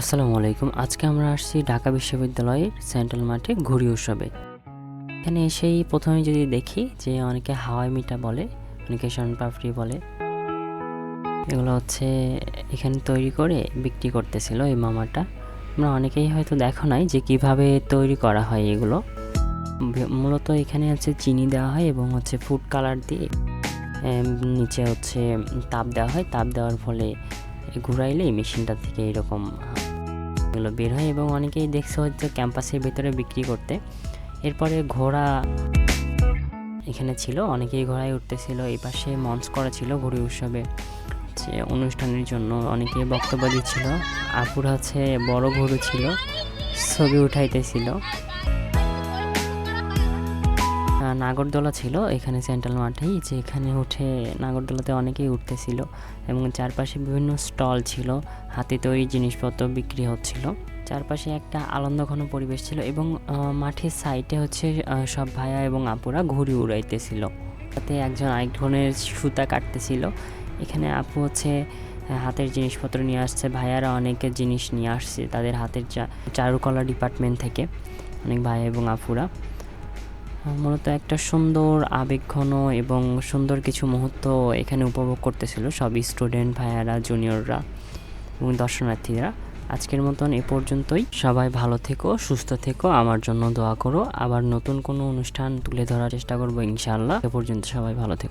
আসসালামু আলাইকুম। আজকে আমরা আসছি ঢাকা বিশ্ববিদ্যালয়ের সেন্ট্রাল মাঠে ঘুড়ি উৎসবে। এখানে এসেই প্রথমে যদি দেখি যে অনেকে হাওয়াই মিঠা বলে, অনেকে পাপড়ি বলে। এগুলো হচ্ছে এখানে তৈরি করে বিক্রি করতেছিল এই মামাটা। আমরা অনেকেই হয়তো দেখো নাই যে কীভাবে তৈরি করা হয় এগুলো। মূলত এখানে হচ্ছে চিনি দেওয়া হয় এবং হচ্ছে ফুড কালার দিয়ে নিচে হচ্ছে তাপ দেওয়া হয়। তাপ দেওয়ার ফলে ঘুরাইলে এই মেশিনটা থেকে এরকম এগুলো বের হয় এবং অনেকেই দেখছে হচ্ছে ক্যাম্পাসের ভেতরে বিক্রি করতে। এরপরে ঘোড়া এখানে ছিল, অনেকেই ঘোড়ায় উঠতেছিল, এই পাশে মঞ্চ করা ছিল ঘুড়ি উৎসবে। অনুষ্ঠানের জন্য অনেকে বক্তব্য দিচ্ছিল। আপুর হচ্ছে বড় ঘুরু ছিল, ছবি উঠাইতেছিল। নাগরদোলা ছিল, এখানে সেন্ট্রাল মাঠেই যে এখানে উঠে নাগরদোলাতে অনেকেই উঠতেছিল এবং চারপাশে বিভিন্ন স্টল ছিল, হাতে তৈরি জিনিসপত্র বিক্রি হচ্ছিল। চারপাশে একটা আনন্দঘন পরিবেশ ছিল এবং মাঠের সাইডে হচ্ছে সব ভাইয়া এবং আপুরা ঘুড়ি উড়াইতেছিল। তাতে একজন আরেকজনের সুতা কাটতেছিল। এখানে আপু হচ্ছে হাতের জিনিসপত্র নিয়ে আসছে, ভাইয়ারা অনেকে জিনিস নিয়ে আসছে তাদের হাতের চারুকলা ডিপার্টমেন্ট থেকে, অনেক ভাই এবং আপুরা। মূলত একটা সুন্দর, আবেগঘন এবং সুন্দর কিছু মুহূর্ত এখানে উপভোগ করতেছিল সব স্টুডেন্ট ভাইয়ারা, জুনিয়ররা এবং দর্শনার্থীরা। আজকের মতন এ পর্যন্তই। সবাই ভালো থেকো, সুস্থ থেকো, আমার জন্য দোয়া করো। আবার নতুন কোনো অনুষ্ঠান তুলে ধরার চেষ্টা করব ইনশাআল্লাহ। এ পর্যন্ত সবাই ভালো থেকো।